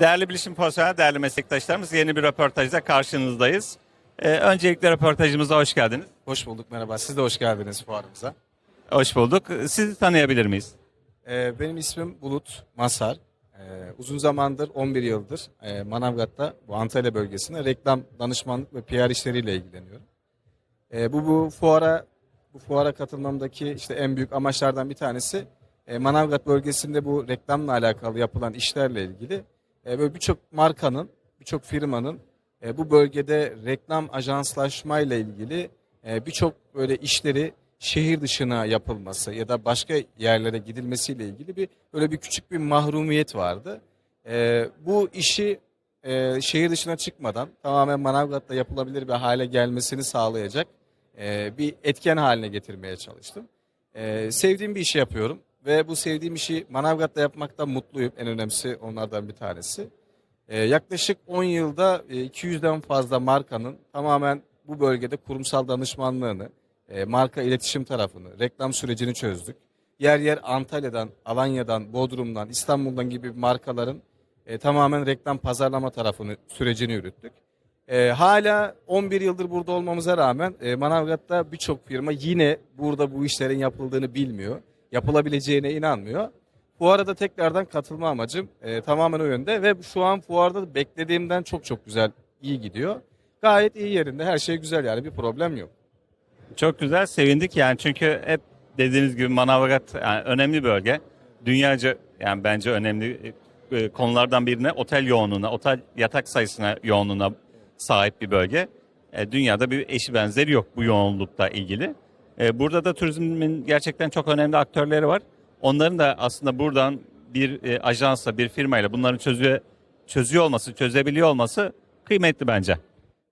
Değerli bilişim profesyonel, değerli meslektaşlarımız yeni bir röportajda karşınızdayız. Ee, öncelikle röportajımıza hoş geldiniz. Hoş bulduk merhaba. Siz de hoş geldiniz fuarımıza. Hoş bulduk. Sizi tanıyabilir miyiz? Ee, benim ismim Bulut Masar. Ee, uzun zamandır 11 yıldır e, Manavgat'ta bu Antalya bölgesinde reklam danışmanlık ve PR işleriyle ilgileniyorum. Ee, bu bu fuara bu fuara katılmamdaki işte en büyük amaçlardan bir tanesi e, Manavgat bölgesinde bu reklamla alakalı yapılan işlerle ilgili e, böyle birçok markanın, birçok firmanın e, bu bölgede reklam ajanslaşmayla ilgili e, birçok böyle işleri şehir dışına yapılması ya da başka yerlere gidilmesiyle ilgili bir böyle bir küçük bir mahrumiyet vardı. Bu işi şehir dışına çıkmadan tamamen Manavgat'ta yapılabilir bir hale gelmesini sağlayacak bir etken haline getirmeye çalıştım. Sevdiğim bir işi yapıyorum ve bu sevdiğim işi Manavgat'ta yapmaktan mutluyum. En önemlisi onlardan bir tanesi. E, yaklaşık 10 yılda e, 200'den fazla markanın tamamen bu bölgede kurumsal danışmanlığını, e, marka iletişim tarafını, reklam sürecini çözdük. Yer yer Antalya'dan, Alanya'dan, Bodrum'dan, İstanbul'dan gibi markaların e, tamamen reklam pazarlama tarafını, sürecini yürüttük. E, hala 11 yıldır burada olmamıza rağmen e, Manavgat'ta birçok firma yine burada bu işlerin yapıldığını bilmiyor. Yapılabileceğine inanmıyor. Fuara da tekrardan katılma amacım e, tamamen o yönde ve şu an fuarda beklediğimden çok çok güzel, iyi gidiyor. Gayet iyi yerinde, her şey güzel yani bir problem yok. Çok güzel, sevindik yani çünkü hep dediğiniz gibi Manavgat yani önemli bölge. Dünyaca yani bence önemli e, konulardan birine otel yoğunluğuna, otel yatak sayısına yoğunluğuna sahip bir bölge. E, dünyada bir eşi benzeri yok bu yoğunlukla ilgili. E, burada da turizmin gerçekten çok önemli aktörleri var. Onların da aslında buradan bir e, ajansla, bir firmayla bunların çözüyor, çözüyor olması, çözebiliyor olması kıymetli bence.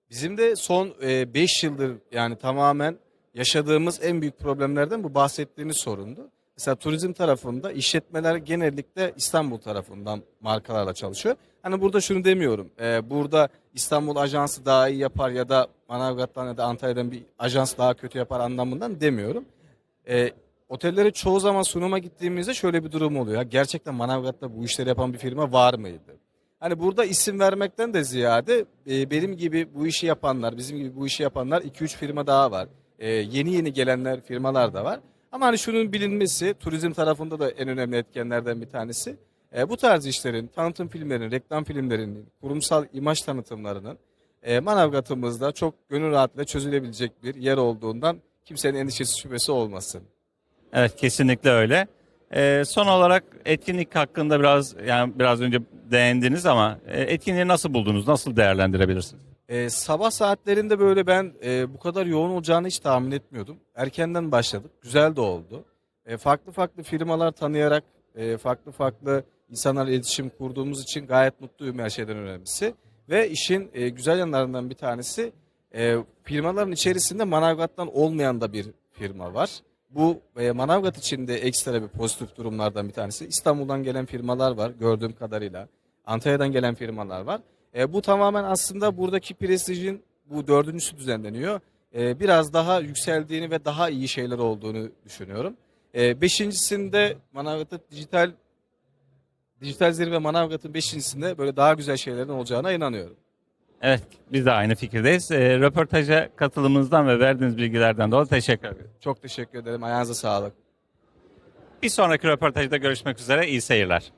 Bizim de son 5 yıldır yani tamamen yaşadığımız en büyük problemlerden bu bahsettiğiniz sorundu. Mesela turizm tarafında işletmeler genellikle İstanbul tarafından markalarla çalışıyor. Hani burada şunu demiyorum. e, burada İstanbul ajansı daha iyi yapar ya da Manavgat'tan ya da Antalya'dan bir ajans daha kötü yapar anlamından demiyorum. E, otellere çoğu zaman sunuma gittiğimizde şöyle bir durum oluyor. Gerçekten Manavgat'ta bu işleri yapan bir firma var mıydı? Hani burada isim vermekten de ziyade e, benim gibi bu işi yapanlar, bizim gibi bu işi yapanlar 2-3 firma daha var. E, yeni yeni gelenler firmalar da var. Ama hani şunun bilinmesi turizm tarafında da en önemli etkenlerden bir tanesi. E, bu tarz işlerin, tanıtım filmlerinin, reklam filmlerinin, kurumsal imaj tanıtımlarının e, Manavgat'ımızda çok gönül rahatlığıyla çözülebilecek bir yer olduğundan kimsenin endişesi şüphesi olmasın. Evet kesinlikle öyle. Ee, son olarak etkinlik hakkında biraz yani biraz önce değindiniz ama e, etkinliği nasıl buldunuz? Nasıl değerlendirebilirsiniz? Ee, sabah saatlerinde böyle ben e, bu kadar yoğun olacağını hiç tahmin etmiyordum. Erkenden başladık. Güzel de oldu. E, farklı farklı firmalar tanıyarak e, farklı farklı insanlarla iletişim kurduğumuz için gayet mutluyum her şeyden önemlisi. Ve işin e, güzel yanlarından bir tanesi e, firmaların içerisinde Manavgat'tan olmayan da bir firma var. Bu e, Manavgat için de ekstra bir pozitif durumlardan bir tanesi. İstanbul'dan gelen firmalar var gördüğüm kadarıyla. Antalya'dan gelen firmalar var. E, bu tamamen aslında buradaki prestijin bu dördüncüsü düzenleniyor. E, biraz daha yükseldiğini ve daha iyi şeyler olduğunu düşünüyorum. E, beşincisinde Manavgat'ta dijital dijital zirve Manavgat'ın beşincisinde böyle daha güzel şeylerin olacağına inanıyorum. Evet biz de aynı fikirdeyiz. Ee, röportaja katılımınızdan ve verdiğiniz bilgilerden dolayı teşekkür ederim. Çok teşekkür ederim. Ayağınıza sağlık. Bir sonraki röportajda görüşmek üzere. İyi seyirler.